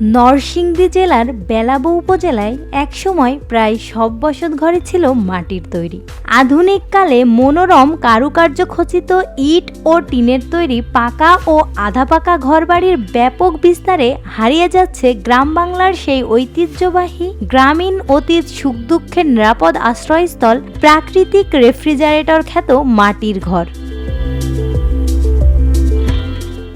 নরসিংদী জেলার বেলাবো উপজেলায় একসময় প্রায় সব বসত ঘরে ছিল মাটির তৈরি। আধুনিক কালে মনোরম কারুকার্য খচিত ইট ও টিনের তৈরি পাকা ও আধা পাকা ঘরবাড়ির ব্যাপক বিস্তারে হারিয়ে যাচ্ছে গ্রাম বাংলার সেই ঐতিহ্যবাহী, গ্রামীণ অতীত সুখ দুঃখের নিরাপদ আশ্রয়স্থল প্রাকৃতিক রেফ্রিজারেটর খ্যাত মাটির ঘর।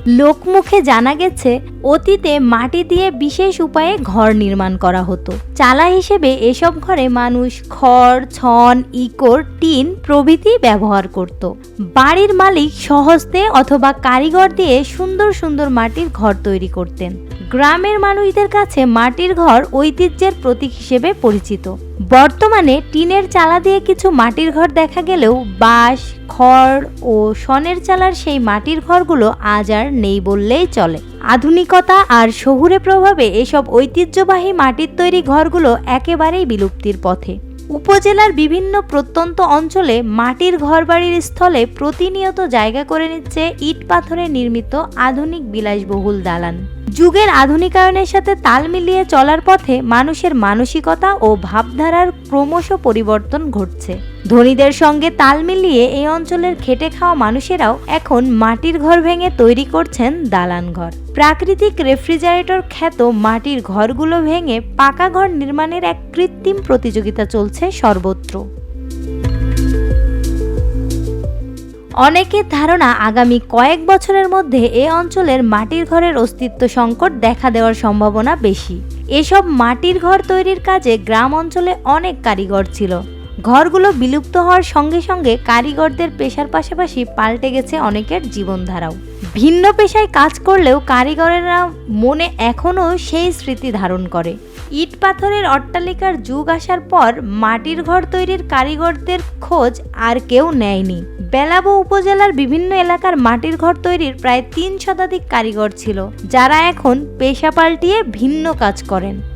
লোকমুখে জানা গেছে, অতীতে মাটি দিয়ে বিশেষ উপায়ে ঘর নির্মাণ করা হতো। চালা হিসেবে এসব ঘরে মানুষ খড়, ছন, ইকোর, টিন প্রভৃতি ব্যবহার করত। বাড়ির মালিক সহজতে অথবা কারিগর দিয়ে সুন্দর সুন্দর মাটির ঘর তৈরি করতেন। গ্রামের মানুষদের কাছে মাটির ঘর ঐতিহ্যের প্রতীক হিসেবে পরিচিত। বর্তমানে টিনের চালা দিয়ে কিছু মাটির ঘর দেখা গেলেও বাঁশ, খড় ও সনের চালার সেই মাটির ঘরগুলো আজ আর নেই বললেই চলে। আধুনিকতা আর শহুরে প্রভাবে এসব ঐতিহ্যবাহী মাটির তৈরি ঘরগুলো একেবারেই বিলুপ্তির পথে। উপজেলার বিভিন্ন প্রত্যন্ত অঞ্চলে মাটির ঘরবাড়ির স্থলে প্রতিনিয়ত জায়গা করে নিচ্ছে ইট পাথরে নির্মিত আধুনিক বিলাসবহুল দালান। যুগের আধুনিকায়নের সাথে তাল মিলিয়ে চলার পথে মানুষের মানসিকতা ও ভাবধারার ক্রমশ পরিবর্তন ঘটছে। ধনীদের সঙ্গে তাল মিলিয়ে এই অঞ্চলের খেটে খাওয়া মানুষেরাও এখন মাটির ঘর ভেঙে তৈরি করছেন দালান ঘর। প্রাকৃতিক রেফ্রিজারেটর খ্যাত মাটির ঘরগুলো ভেঙে পাকা ঘর নির্মাণের এক কৃত্রিম প্রতিযোগিতা চলছে সর্বত্র। অনেকের ধারণা আগামী কয়েক বছরের মধ্যে এ অঞ্চলের মাটির ঘরের অস্তিত্ব সংকট দেখা দেওয়ার সম্ভাবনা বেশি। এসব মাটির ঘর তৈরির কাজে গ্রাম অঞ্চলে অনেক কারিগর ছিল। ঘরগুলো বিলুপ্ত হওয়ার সঙ্গে সঙ্গে কারিগরদের পেশার পাশাপাশি পাল্টে গেছে অনেকের জীবনধারাও। ভিন্ন পেশায় কাজ করলেও কারিগরেরা মনে এখনও সেই স্মৃতি ধারণ করে। ইট পাথরের অট্টালিকার যুগ আসার পর মাটির ঘর তৈরির কারিগরদের খোঁজ আর কেউ নেয়নি। বেলাবো উপজেলার বিভিন্ন এলাকার মাটির ঘর তৈরির প্রায় তিন শতাধিক কারিগর ছিল, যারা এখন পেশা পাল্টিয়ে ভিন্ন কাজ করেন।